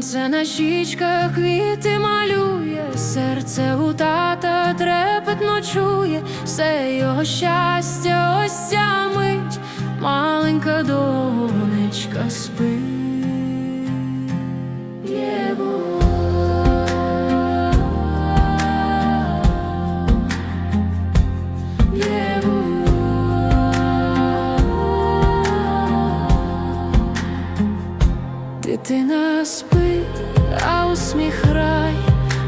Сонце на щічках квіти малює, серце у тата трепетно чує, все його щастя, ось ця мить, маленька донечка спить. Дитина спить, а усміх рай,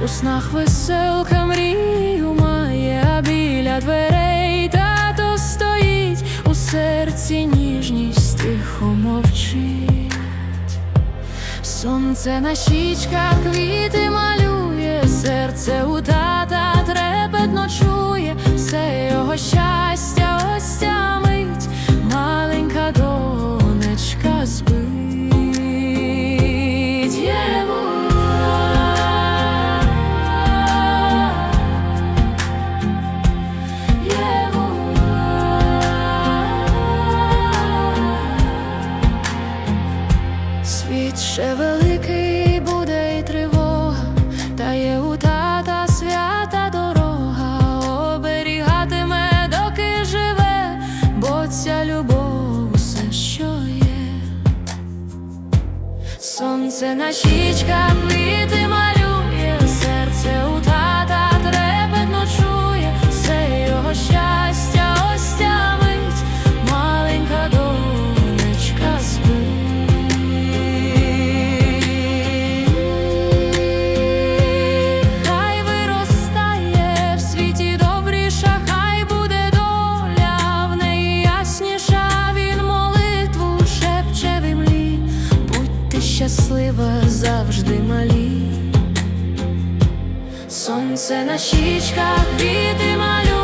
у снах веселка мрію має, а біля дверей тато стоїть, у серці ніжність тихо мовчить. Сонце на щічках квіти малює, серце у Сонце на щічках квіти щаслива завжди малі. Сонце на щічках квіти малює.